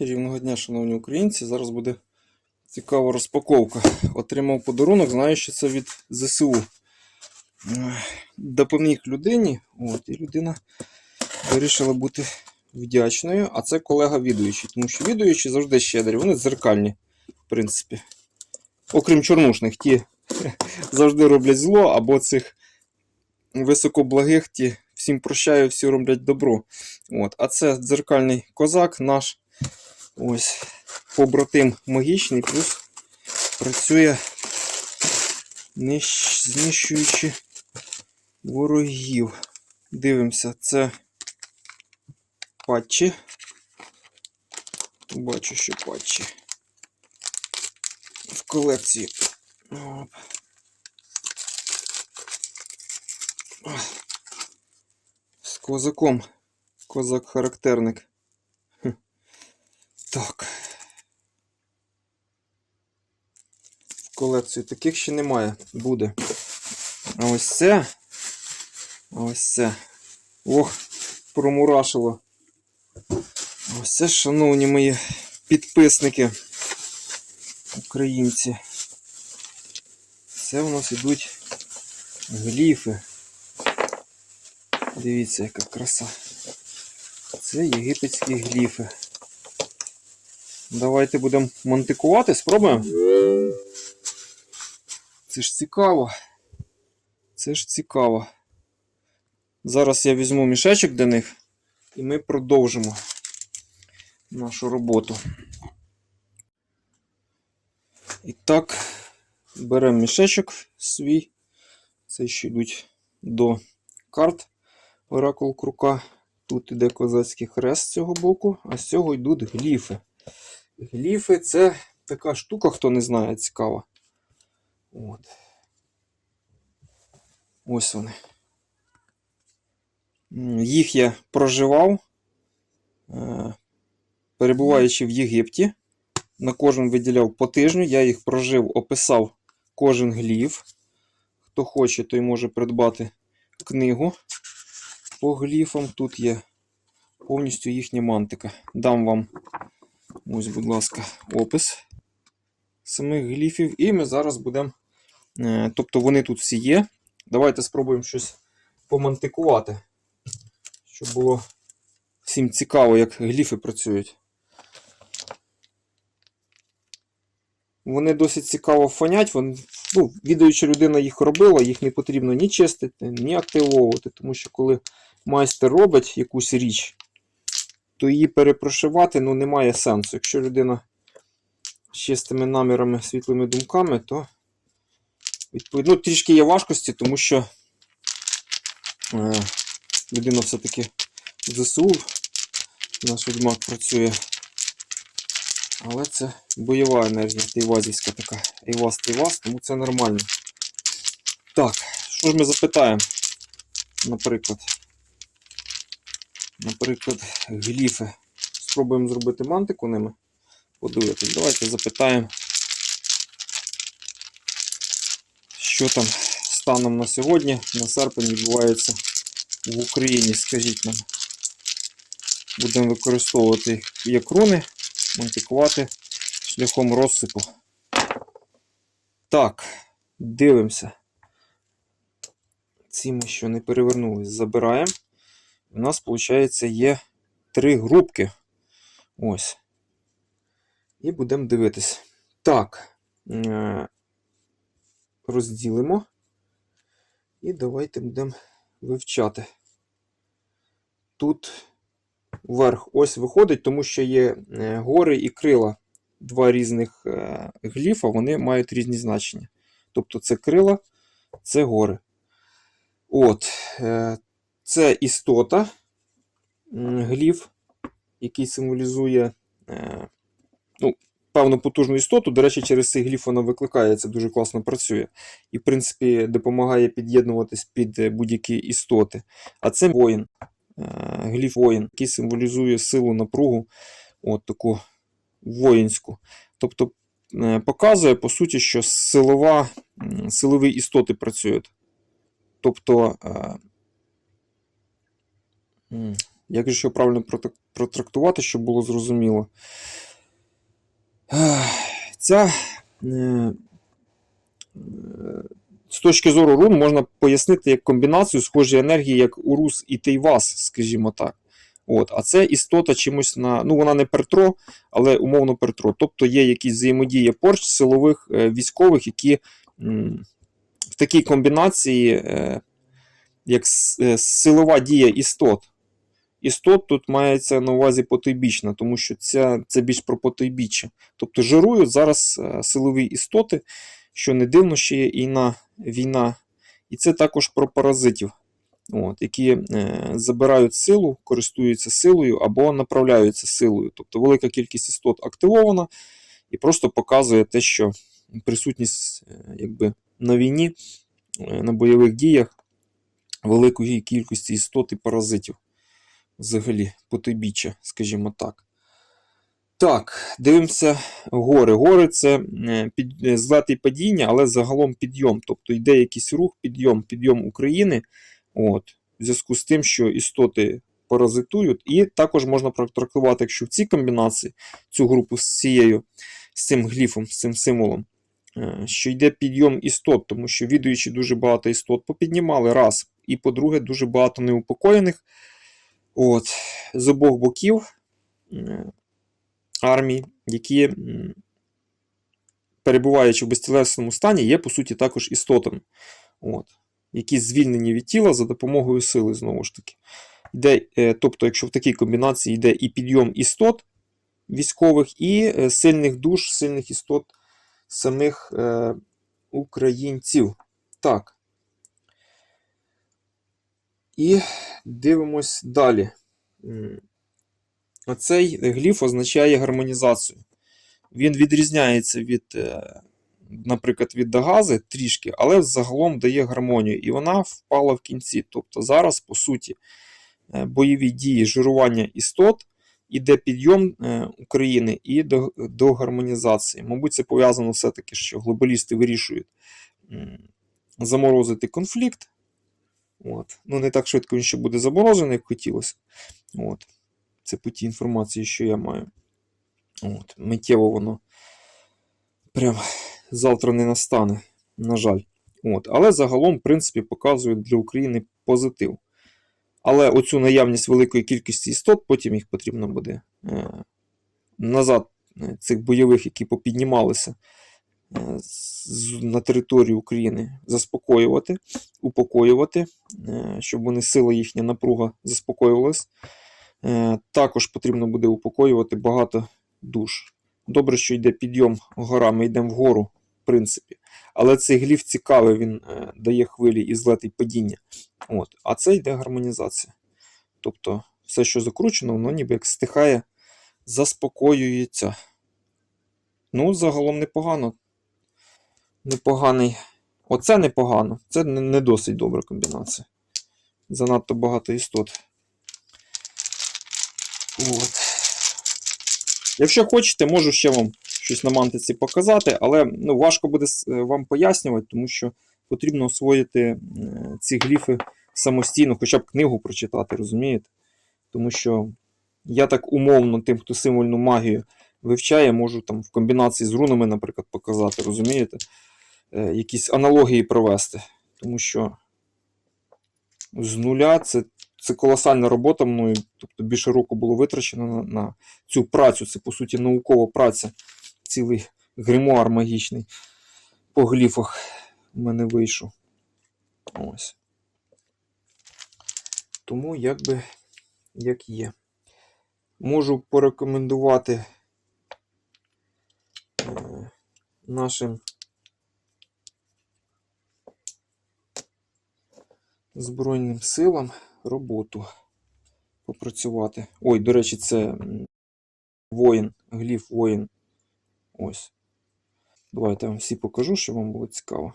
Рівного дня, шановні українці. Зараз буде цікава розпаковка. Отримав подарунок, знаю, що це від ЗСУ. Допоміг людині. От, і людина вирішила бути вдячною. А це колега відуючий, тому що відуючі завжди щедрі, вони дзеркальні, в принципі. Окрім чорнушних, ті завжди роблять зло, або цих високоблагих, ті всім прощаю, всі роблять добро. От. А це дзеркальний козак наш. Ось побратим магічний, плюс працює нищ... знищуючи ворогів. Дивимося, це патчі. Бачу, що патчі. В колекції. Оп. З козаком. Козак-характерник. Так. В колекцію таких ще немає. Буде. А ось це. Ось це. Ох, промурашило. Ось це, шановні мої підписники. Українці. Це у нас ідуть гліфи. Дивіться, яка краса. Це єгипетські гліфи. Давайте будемо мантикувати, спробуємо. Це ж цікаво. Це ж цікаво. Зараз я візьму мішечок до них і ми продовжимо нашу роботу. І так, беремо мішечок свій. Це ще йдуть до карт Оракул Крука. Тут іде козацький хрест з цього боку, а з цього йдуть гліфи. Гліфи це така штука, хто не знає, цікава. От. Ось вони. Їх я проживав, е, перебуваючи в Єгипті. На кожен виділяв по тижню. Я їх прожив, описав кожен гліф. Хто хоче, той може придбати книгу по гліфам. Тут є повністю їхня мантика. Дам вам, ось, будь ласка, опис самих гліфів. І ми зараз будемо. е, Тобто вони тут всі є. Давайте спробуємо щось помантикувати, щоб було всім цікаво, як гліфи працюють. Вони досить цікаво фонять. Вони, ну, відаюча людина їх робила, їх не потрібно ні чистити, ні активовувати, тому що коли майстер робить якусь річ, то її перепрошивати ну, немає сенсу. Якщо людина з чистими намірами, світлими думками, то відповідно ну, трішки є важкості, тому що е, людина все-таки в ЗСУ, наш відьмак працює. Але це бойова енергія, тейвазівська така. Ейваз, тейваз, тому це нормально. Так, що ж ми запитаємо? Наприклад. Наприклад, гліфи. Спробуємо зробити мантику ними. Подивитись. Давайте запитаємо, що там станом на сьогодні, на серпень відбувається в Україні. Скажіть нам. Будемо використовувати як руни мантикувати шляхом розсипу. Так, дивимося. Ці ми що не перевернулись, забираємо. У нас, виходить, є три групки. Ось. І будемо дивитись. Так. е, Розділимо. І давайте будемо вивчати. Тут вверх ось виходить, тому що є е, гори і крила. Два різних е, гліфа, вони мають різні значення. Тобто це крила, це гори. От, це істота гліф, який символізує е, ну, певну потужну істоту. До речі, через цей гліф вона викликається, дуже класно працює. І, в принципі, допомагає під'єднуватись під будь-які істоти. А це воїн е, гліф воїн, який символізує силу напругу, от таку воїнську. Тобто е, показує, по суті, що силова, силові істоти працюють. Тобто, Як же його правильно протрактувати, щоб було зрозуміло? Ця е, е, з точки зору рун можна пояснити як комбінацію схожої енергії, як Урус і Тейвас, скажімо так. От, а це істота чимось на. Ну, вона не пертро, але умовно пертро. Тобто є якісь взаємодія порч силових е, військових, які в такій комбінації, як силова дія істот. Істот тут мається на увазі потойбічна, тому що це, це більш про потойбіччя. Тобто жирують зараз е, силові істоти, що не дивно, ще є іна війна. І це також про паразитів, от, які е, забирають силу, користуються силою або направляються силою. Тобто велика кількість істот активована і просто показує те, що присутність е, якби, на війні, е, на бойових діях великої кількості істот і паразитів. Взагалі, потойбіччя, скажімо так. Так, дивимося гори. Гори це е, під, е, злет і падіння, але загалом підйом. Тобто йде якийсь рух, підйом, підйом України. От, в зв'язку з тим, що істоти паразитують. І також можна протрактувати, якщо в цій комбінації цю групу з цією, з цим гліфом, з цим символом, е, що йде підйом істот, тому що відуючи дуже багато істот попіднімали раз. І, по-друге, дуже багато неупокоєних. От, з обох боків армій, які, перебуваючи в безтілесному стані, є, по суті, також істотами. От, які звільнені від тіла за допомогою сили, знову ж таки. Йде, е, тобто, якщо в такій комбінації йде і підйом істот військових, і е, сильних душ, сильних істот самих е, українців. Так. І дивимось далі. Оцей гліф означає гармонізацію. Він відрізняється від, е, наприклад, від Дагази трішки, але загалом дає гармонію. І вона впала в кінці. Тобто зараз, по суті, е, бойові дії жирування істот іде підйом е, України і до, до гармонізації. Мабуть, це пов'язано все-таки, що глобалісти вирішують заморозити конфлікт. От. Ну, не так швидко він ще буде заморожений, як хотілося. От. Це по тій інформації, що я маю. От. Миттєво воно прям завтра не настане, на жаль. От. Але загалом, в принципі, показує для України позитив. Але оцю наявність великої кількості істот, потім їх потрібно буде е, назад, е, цих бойових, які попіднімалися на територію України, заспокоювати, упокоювати, е, щоб вони сила їхня напруга заспокоювалась. Е, Також потрібно буде упокоювати багато душ. Добре, що йде підйом гора, ми йдемо вгору, в принципі. Але цей гліф цікавий, він е, дає хвилі і злет і падіння. От. А це йде гармонізація. Тобто, все, що закручено, воно ніби як стихає, заспокоюється. Ну, загалом непогано. Непоганий. Оце непогано. Це не, досить добра комбінація. Занадто багато істот. От. Якщо хочете, можу ще вам щось на мантиці показати, але ну, важко буде е, вам пояснювати, тому що потрібно освоїти ці гліфи самостійно, хоча б книгу прочитати, розумієте? Тому що я так умовно тим, хто символьну магію вивчає, можу там в комбінації з рунами, наприклад, показати, розумієте? Е, Якісь аналогії провести. Тому що з нуля це, це колосальна робота мною. Тобто більше року було витрачено на, на цю працю. Це, по суті, наукова праця. Цілий гримуар магічний по гліфах в мене вийшов. Ось. Тому якби як є. Можу порекомендувати е, нашим Збройним силам роботу попрацювати. Ой, до речі, це воїн, гліф воїн. Ось. Давайте я вам всі покажу, щоб вам було цікаво.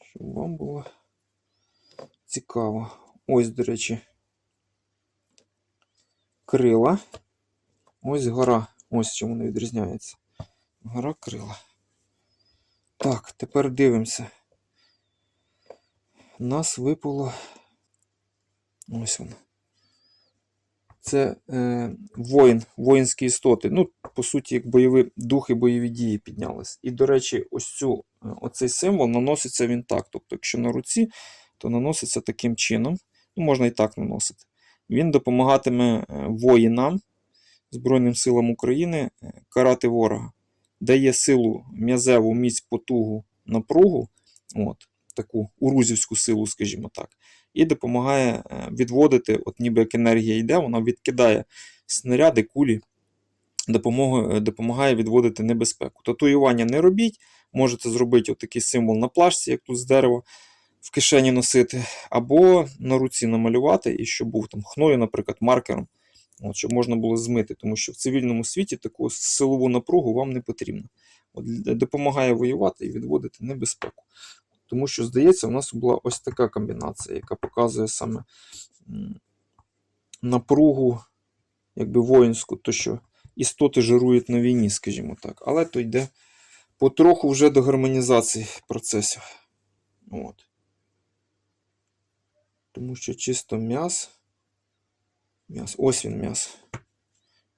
Щоб вам було цікаво. Ось, до речі, крила. Ось гора. Ось чим вони відрізняються. Гора крила. Так, тепер дивимося. Нас випало. Ось воно. Це е, воїн, воїнські істоти. Ну, по суті, як бойові духи, бойові дії піднялись. І, до речі, ось цю, е, оцей символ наноситься він так. Тобто, якщо на руці, то наноситься таким чином. Ну, можна і так наносити. Він допомагатиме е, воїнам, Збройним силам України е, карати ворога, дає силу м'язеву, міць, потугу, напругу, от, таку урузівську силу, скажімо так, і допомагає е, відводити, от ніби як енергія йде, вона відкидає снаряди, кулі, допомагає, допомагає відводити небезпеку. Татуювання не робіть, можете зробити отакий символ на плашці, як тут з дерева, в кишені носити, або на руці намалювати, і щоб був там хною, наприклад, маркером. От, щоб можна було змити, тому що в цивільному світі таку силову напругу вам не потрібно. От, допомагає воювати і відводити небезпеку. Тому що, здається, у нас була ось така комбінація, яка показує саме напругу, якби воїнську, то що істоти жирують на війні, скажімо так. Але то йде потроху вже до гармонізації процесів. От. Тому що чисто м'яс. М'яс. Ось він м'яс.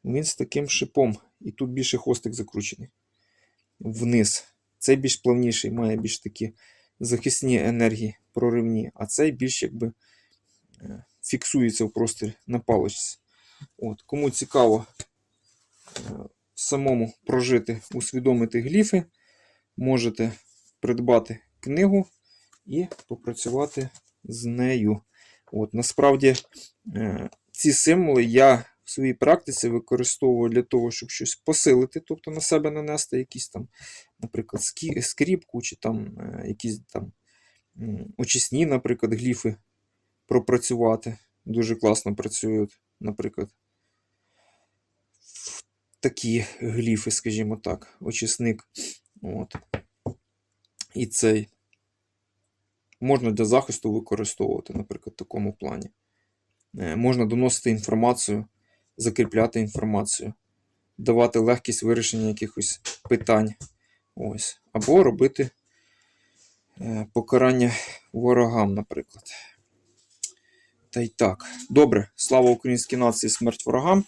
Він з таким шипом. І тут більше хвостик закручений. Вниз. Цей більш плавніший, має більш такі захисні енергії проривні, а цей більш якби е, фіксується в просторі на паличці. От, кому цікаво е, самому прожити, усвідомити гліфи, можете придбати книгу і попрацювати з нею. От, насправді, е, ці символи я в своїй практиці використовую для того, щоб щось посилити, тобто на себе нанести якісь там, наприклад, скріпку чи там е, якісь там очисні, наприклад, гліфи пропрацювати. Дуже класно працюють, наприклад. Такі гліфи, скажімо так, очисник. От. І цей можна для захисту використовувати, наприклад, в такому плані. Е, Можна доносити інформацію, закріпляти інформацію, давати легкість вирішення якихось питань. Ось. Або робити е, покарання ворогам, наприклад. Та й так. Добре, слава українській нації, смерть ворогам.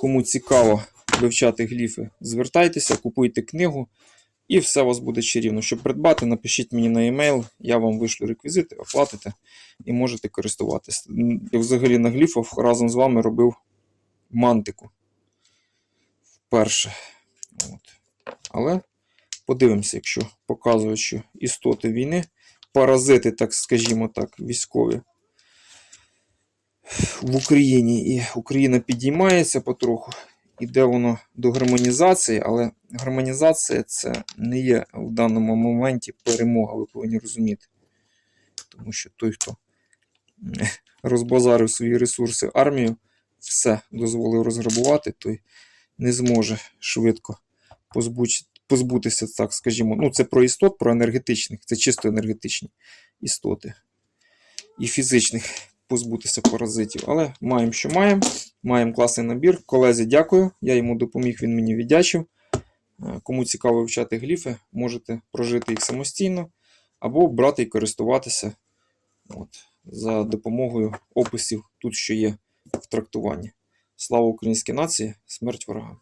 Кому цікаво вивчати гліфи, звертайтеся, купуйте книгу, і все у вас буде чарівно. Щоб придбати, напишіть мені на e-mail, я вам вишлю реквізити, оплатите і можете користуватися. Я взагалі на гліфах разом з вами робив мантику. Вперше. От. Але подивимося, якщо показують, що істоти війни, паразити, так скажімо так, військові в Україні, і Україна підіймається потроху. Іде воно до гармонізації, але гармонізація це не є в даному моменті перемога, ви повинні розуміти. Тому що той, хто розбазарив свої ресурси армію, все дозволив розграбувати, той не зможе швидко позбутися, так скажімо. Ну, це про істот, про енергетичних, це чисто енергетичні істоти. І фізичних позбутися паразитів. Але маємо, що маємо. Маємо класний набір. Колезі дякую. Я йому допоміг, він мені віддячив. Е, Кому цікаво вивчати гліфи, можете прожити їх самостійно або брати і користуватися от, за допомогою описів тут, що є в трактуванні. Слава українській нації, смерть ворогам!